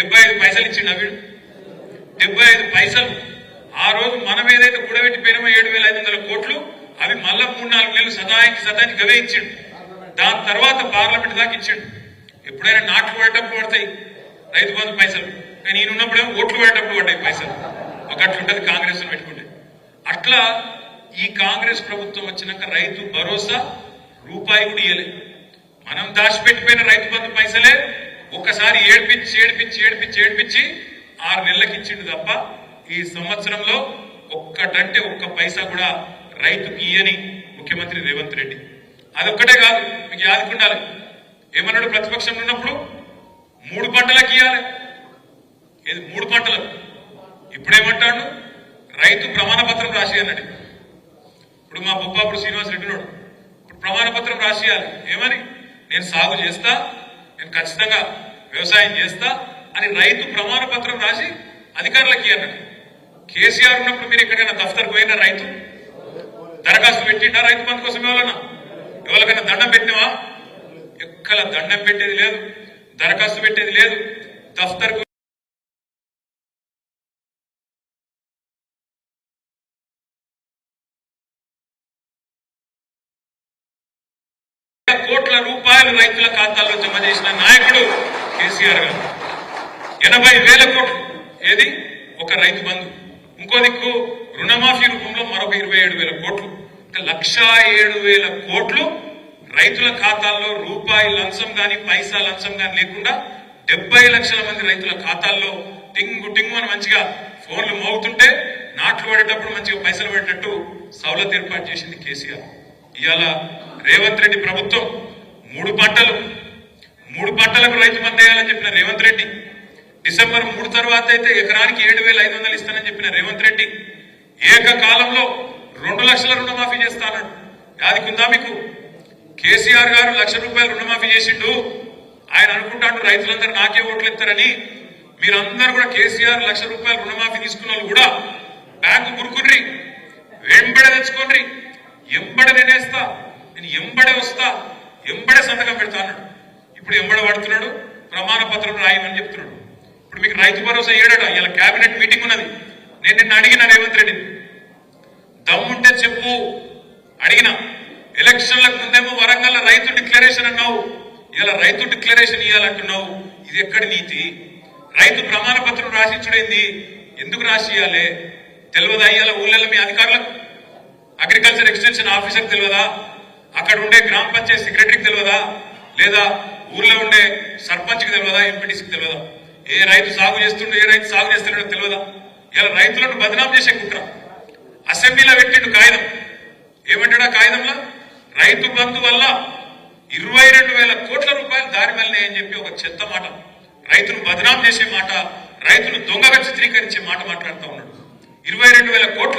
డెబ్బై ఐదు పైసలు ఇచ్చిండు వీడు. డెబ్బై ఐదు పైసలు. ఆ రోజు మనం ఏదైతే కూడబెట్టిపోయినామో ఏడు వేల ఐదు వందల కోట్లు. అవి మళ్ళా మూడు నాలుగు నెలలు సదానికి సదానికి గవే ఇచ్చిండు. దాని తర్వాత పార్లమెంట్ దాకా ఇచ్చిండు. ఎప్పుడైనా నాట్లు పడేటప్పుడు పడతాయి రైతు బంధు పైసలు. కానీ ఈయన ఉన్నప్పుడేమో ఓట్లు పడేటప్పుడు పడ్డాయి పైసలు. ఒక ఉంటుంది కాంగ్రెస్ పెట్టుకుంటే. అట్లా ఈ కాంగ్రెస్ ప్రభుత్వం వచ్చినాక రైతు భరోసా రూపాయి కూడా ఇయ్యలే. మనం దాచిపెట్టిపోయిన రైతు బంధు పైసలే ఒక్కసారి ఏడిపించి ఏడ్పించి ఏడ్పించి ఏడ్పించి ఆరు నెలలకు ఇచ్చిండు తప్ప ఈ సంవత్సరంలో ఒక్కటంటే ఒక్క పైసా కూడా రైతుకి ఇయ్యని ముఖ్యమంత్రి రేవంత్ రెడ్డి. అదొక్కటే కాదు మీకు యాదుకుండాలి ఏమన్నాడు ప్రతిపక్షంలో ఉన్నప్పుడు? మూడు పంటలకు ఇవ్వాలి ఏది? మూడు పంటలకు. ఇప్పుడేమంటాడు? రైతు ప్రమాణ పత్రం రాసి ఇప్పుడు మా బొప్పాపుడు శ్రీనివాస్ రెడ్డి ఇప్పుడు ప్రమాణ పత్రం రాసియాలి ఏమని? నేను సాగు చేస్తా నేను ఖచ్చితంగా వ్యవసాయం చేస్తా అని రైతు ప్రమాణ పత్రం రాసి అధికారులకి అన్నాడు కేసీఆర్ ఉన్నప్పుడు మీరు ఎక్కడైనా దఫ్తర్కు పోయినా రైతు? దరఖాస్తు పెట్టిండా రైతు బంధు కోసం ఎవరన్నా ఎవరికైనా దండం పెట్టినవా? ఎక్కడ దండం పెట్టేది లేదు. దరఖాస్తు పెట్టేది లేదు. దఫ్తర్కు రూపాయలు రైతుల ఖాతాల్లో జమ చేసిన నాయకుడు కేసీఆర్ గారు. ఎనభై వేల కోట్లు. ఏది? ఒక రైతు బంధు. ఇంకో దిక్కు రుణమాఫీ రూపంలో మరొక ఇరవై ఏడు వేల కోట్లు. లక్షా ఏడు వేల కోట్లు రైతుల ఖాతాల్లో రూపాయి లంచం కానీ పైసా లంచం కానీ లేకుండా డెబ్బై లక్షల మంది రైతుల ఖాతాల్లో టింగు టింగు అని మంచిగా ఫోన్లు మోగుతుంటే నాట్లు పడేటప్పుడు మంచిగా పైసలు పడేటట్టు సౌలత్ ఏర్పాటు చేసింది కేసీఆర్. ఇవాళ రేవంత్ రెడ్డి ప్రభుత్వం మూడు పంటలు మూడు పంటలకు రైతు బంద్ వేయాలని చెప్పిన రేవంత్ రెడ్డి. డిసెంబర్ మూడు తర్వాత అయితే ఎకరానికి ఏడు వేల ఐదు వందలు ఇస్తానని చెప్పిన రేవంత్ రెడ్డి ఏకకాలంలో రెండు లక్షల రుణమాఫీ చేస్తానడు యాదికుందా మీకు? కేసీఆర్ గారు లక్ష రూపాయలు రుణమాఫీ చేసిండు. ఆయన అనుకుంటాడు రైతులందరూ నాకే ఓట్లు ఇస్తారని మీరందరూ కూడా కేసీఆర్ లక్ష రూపాయలు రుణమాఫీ తీసుకున్న వాళ్ళు కూడా బ్యాంకు గురుకుర్రి వెంబడ తెచ్చుకోండి. ఎంబడ నేనేస్తా నేను ఎంబడే వస్తా. ఎంబడే సంతకం పెడతా అన్నాడు. ఇప్పుడు ఎంబడ పడుతున్నాడు ప్రమాణ పత్రం రాయమని చెప్తున్నాడు. ఇప్పుడు మీకు రైతు భరోసా ఏడట ఇలా కేబినెట్ మీటింగ్ ఉన్నది. నేను నిన్న అడిగిన రేవంత్ రెడ్డిని. దమ్ముంటే చెప్పు అడిగిన. ఎలక్షన్లకు ముందేమో వరంగల్ రైతు డిక్లరేషన్ అన్నావు. ఇలా రైతు డిక్లరేషన్ ఇవ్వాలంటున్నావు ఇది ఎక్కడి నీతి? రైతు ప్రమాణ పత్రం రాసిచ్చుడైంది? ఎందుకు రాసియాలి తెలియదా ఇవాళ ఊళ్ళలో మీ అధికారులకు? అగ్రికల్చర్ ఎక్స్టెన్షన్ ఆఫీసర్ తెలియదా అక్కడ ఉండే గ్రామ పంచాయతీ సెక్రటరీకి తెలియదా లేదా ఊర్లో ఉండే సర్పంచ్కి తెలియదా ఎంపీటీసీకి తెలియదా ఏ రైతు సాగు చేస్తుండో ఏ రైతు సాగు చేస్తున్నాడో తెలియదా ఇలా రైతులను బదనాం చేసే కుట్ర. అసెంబ్లీలో పెట్టిండు కాగితం. ఏమంటాడు ఆ కాగితంలో? రైతు బంధు వల్ల ఇరవై రెండు వేల కోట్ల రూపాయలు దారి వెళ్ళినాయని చెప్పి ఒక చెత్త మాట. రైతును బదనాం చేసే మాట రైతును దొంగగా చిత్రీకరించే మాట మాట్లాడుతూ ఉన్నాడు. ఇరవై రెండు వేల కోట్ల